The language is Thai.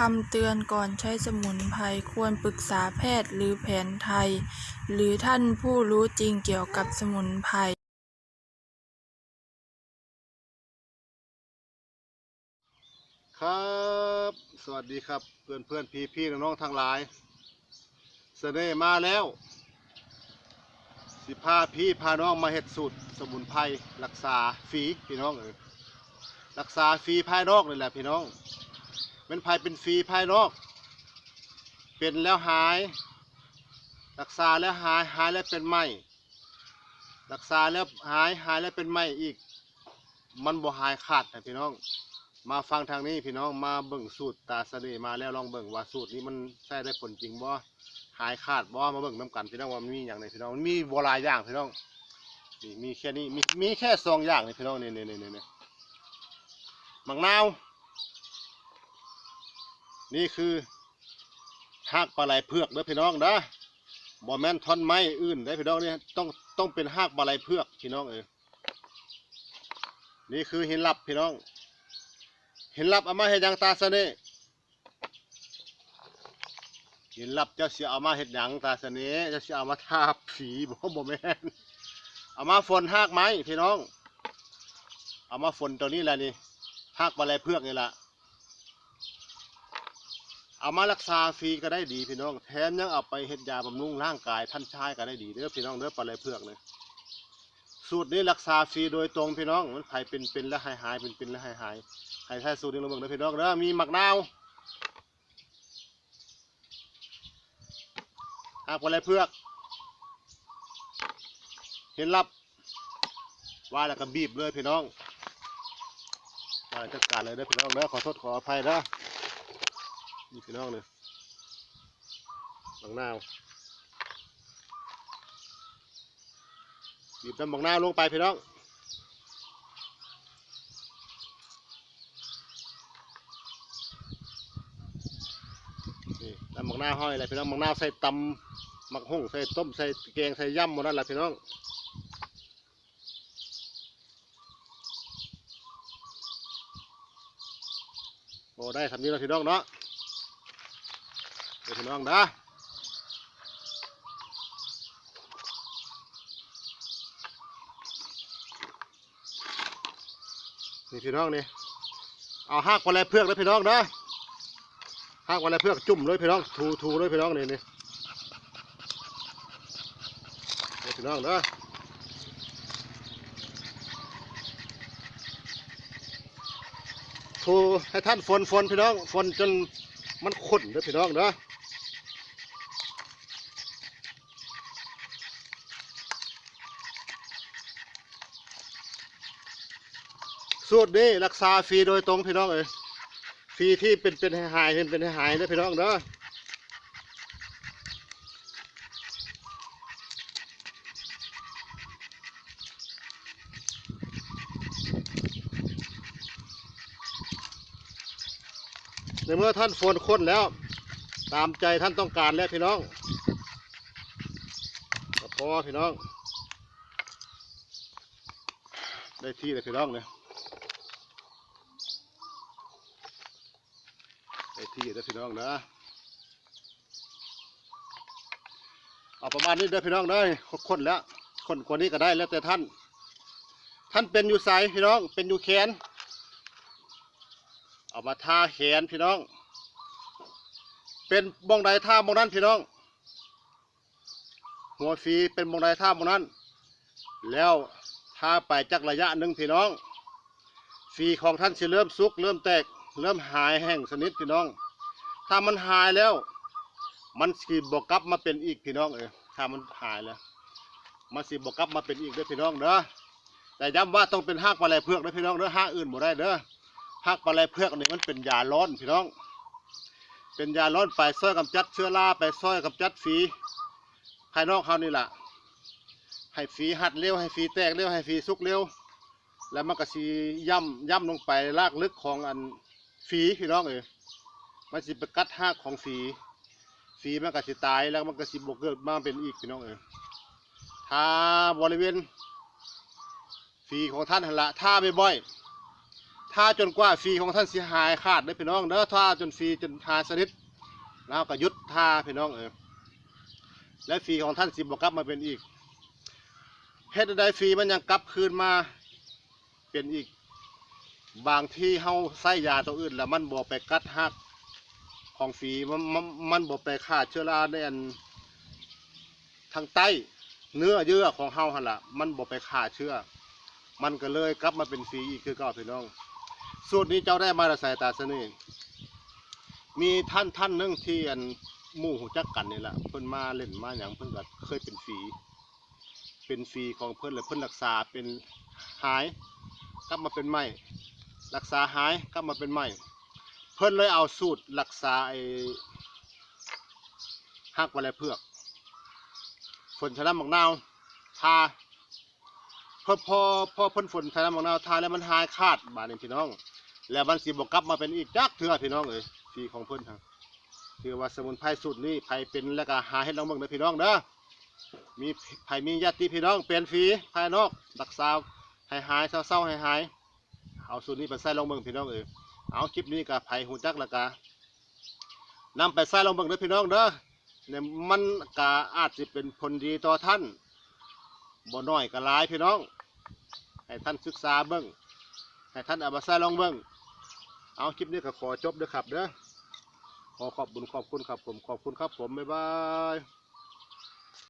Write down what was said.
คำเตือนก่อนใช้สมุนไพรควรปรึกษาแพทย์หรือแผนไทย หรือท่านผู้รู้จริงเกี่ยวกับสมุนไพรครับสวัสดีครับเพื่อนเพื่อนพี่พี่น้องๆทั้งหลายเสน่ห์มาแล้ว สิพาพี่พาน้องมาเฮ็ดสูตรสมุนไพรรักษาฟรีพี่น้องเออรักษาฟรีภายนอกนี่แหละพี่น้อง เป็นภัยเป็นฟรีภายนอกเป็นแล้วหาย รักษาแล้วหายหายแล้วเป็นใหม่รักษาแล้วหายหายแล้วเป็นใหม่อีก มันบ่หายขาดนะพี่น้อง มาฟังทางนี้พี่น้องมาเบิ่งสูตรตาเสน่ห์มาแล้วลองเบิ่งว่าสูตรนี้มันใช้ได้ผลจริงบ่หายขาดบ่มาเบิ่งน้กันพี่น้องว่ามีอย่างไรพี่น้องมันมีบ่หลายอย่างพี่น้องนี่มีแค่นี้มีมีแค่สองอย่างนี่พี่น้องนี่นี่นี่นี่มะนาว นี่คือหากปลาไหลเผือกเด้อพี่น้องนะบ่แมนท่อนไม้อื่นได้อพี่น้องเนี่ยต้องต้องเป็นหากปลาไหลเผือกพี่น้องเออนี่คือหินลับพี่น้องเห็นลับเอามาเห็ดยังตาเสน่ห์เห็นลับเจ้าเสียเอามาเห็ดหยังตาเสน่ห์เจ้าเสียเอามาทาผีบ่บ่แมนเอามาฝนหากไม้พี่น้อง เอามาฝนตัวนี้แหละนี่หากอะไรเพือกนี่แหละ เอามารักษาฟรีก็ได้ดีพี่น้อง แถมยังเอาไปเฮ็ดยาบำรุงร่างกายท่านชายก็ได้ดีเด้อพี่น้องเด้อปลาไหลเพือกเนี่ยสูตรนี้รักษาฟรีโดยตรงพี่น้องมันไผเป็นเป็นแล้วหายหายเป็นเป็นแล้วหายหายให้ใช้สูตรนี้ลงเบิ่งเด้อพี่น้องเด้อมีหมักนาวหากอะไรเพือก เห็นรับว่าแล้วก็บีบเลยพี่น้องว่าจัดการเลยเด้อพี่น้องเด้อขอโทษขออภัยเด้อ นี่พี่น้องเนี่ยหมักนาวบีบน้ำหมักนาวลงไปพี่น้องน้ำหมักหน้าวห้อยอะไรพี่น้องหมักหน้าวใส่ตำหมักหุ่งใส่ต้มใส่แกงใส่ย่ำหมดนั่นแหละพี่น้องโอ้ได้ทำนี้แล้วพี่น้องเนาะ เดี๋ยวพี่น้องนะนี่พี่น้องนี่เอาหักไปเลยเพือกเลยพี่น้องนะห้ากวันไรเพื่อกจุ่มเลยพี่น้องถูถูเลยพี่น้องนี่นี่พี่น้องเด้อถูให้ท่านฝนฝนพี่น้องฝนจนมันขุ่นเด้อพี่น้องเด้ สูตรนี้รักษาฟรีโดยตรงพี่น้องเอ้ยฟรีที่เป็นเป็นหายเป็นเป็นหายนะพี่น้องเด้อในเมื่อท่านฝนค้นแล้ว ตามใจท่านต้องการแล้วพี่น้องก็พอพี่น้อง ได้ที่เลยพี่น้องเนี่ย ไอ้ที่เด้อพี่น้องนะเอาประมาณนี้เด้อพี่น้องเด้อคนแล้วคนกว่านี้ก็ได้แล้วแต่ท่าน ท่านเป็นอยู่ไสพี่น้อง เป็นอยู่แขน เอามาทาแขนพี่น้อง เป็นบองใดท่าบองนั้นพี่น้อง หัวฟีเป็นบองใดท่าบองนั้น แล้วทาไปจักระยะหนึ่งพี่น้องฟีของท่านสิเริ่มสุกเริ่มแตก เริ่มหายแห้งสนิทพี่น้อง ถ้ามันหายแล้ว มันสิบกลับมาเป็นอีกพี่น้องเออถ้ามันหายแล้วมันสิบกลับมาเป็นอีกเด้อพี่น้องเด้อแต่ย้ำว่าต้องเป็นหากปลาไหลเพือกเด้อพี่น้องเด้อหากอื่นบ่ได้เด้อหากปลาไหลเพือกนี่มันเป็นยาร้อนพี่น้อง เป็นยาร้อนไปซ้อยกำจัดเชื้อราไปซ้อยกำจัดฝีภายนอกเขานี่แหละให้ฝีหัดเร็วให้ฝีแตกเร็วให้ฝีสุกเร็วแล้วมันก็สีย่ำย่ำลงไปลากลึกของอัน ฝีพี่น้องเอ้ยมันสิไปกัดหากของฝีฝีมันก็สิตายแล้วมันก็สิบกเกิดมาเป็นอีกพี่น้องเอ้ยถ้าบริเวณฝีของท่านหันละถ้าบ่อยๆถ้าจนกว่าฟรีของท่านเสิหายขาดเด้พี่น้องเด้อถ้าจนฟรีจนหายสนิทแล้วก็ยุดท่าพี่น้องเออและฟีของท่านสิบ่กลับมาเป็นอีกเฮ็ดได้ฟีมันยังกลับคืนมาเป็นอีก บางที่เฮาใส่ยาตัวอื่น แล้วมันบ่ไปกัดหักของฟรีมันมันมันบ่ไปฆ่าเชื้อราในอันทางใต้เนื้อเยื่อของเฮาหั่นล่ะมันบ่ไปฆ่าเชื้อ มันก็เลยกลับมาเป็นฟรีอีกคือเก่าพี่น้อง สูตรนี้เจ้าได้มาจากสายตาเสน่ห์มีท่านท่านหนึ่งที่อันหมู่หูจักกันนี่แหละเพิ่นมาเล่นมาอย่างเพิ่นก็เคยเป็นฟรีเป็นฟรีของเพิ่นเลยเพิ่นรักษาเป็นหายกลับมาเป็นใหม่ รักษาหายกลับมาเป็นใหม่ เพิ่นเลยเอาสูตรรักษาไอ้หักวะไรเพือก ฝนชะน้ำมักนาวทาพอพอพอเพ่นฝนไทยน้ำของนาวทาแล้วมันหายขาดบาดนี้พี่น้อง แล้วมันสิบกลับมาเป็นอีกจักเถื่อพี่น้องเอ้ยฟีของเพิ่นครับคือว่าสมุนไพรสูตรนี้ไผเป็นแล้วก็หาให้ลองเบิ่งเด้อพี่น้องเด้อมีไผมีญาติพี่น้องเป็นฟรีภายนอกรักษาให้หายเศร้าๆให้หาย เอาสูตรนี้ไปใส่ลองเบิ่งพี่น้องเอ้ยเอาคลิปนี้กับไผ่หูจักล้วก็นำไปใส่ลองเบิ่งเด้อพี่น้องเด้อเนี่ยมันก็อาจจะเป็นผลดีต่อท่านบ่น้อยก็หลายพี่น้อง ให้ท่านศึกษาเบิ้งให้ท่านเอามาใส่ลองเบิ้งเอาคลิปนี้ก็ขอจบเด้อครับเด้อขอขอบบุญขอบคุณครับผมขอบคุณครับผมบ๊ายบาย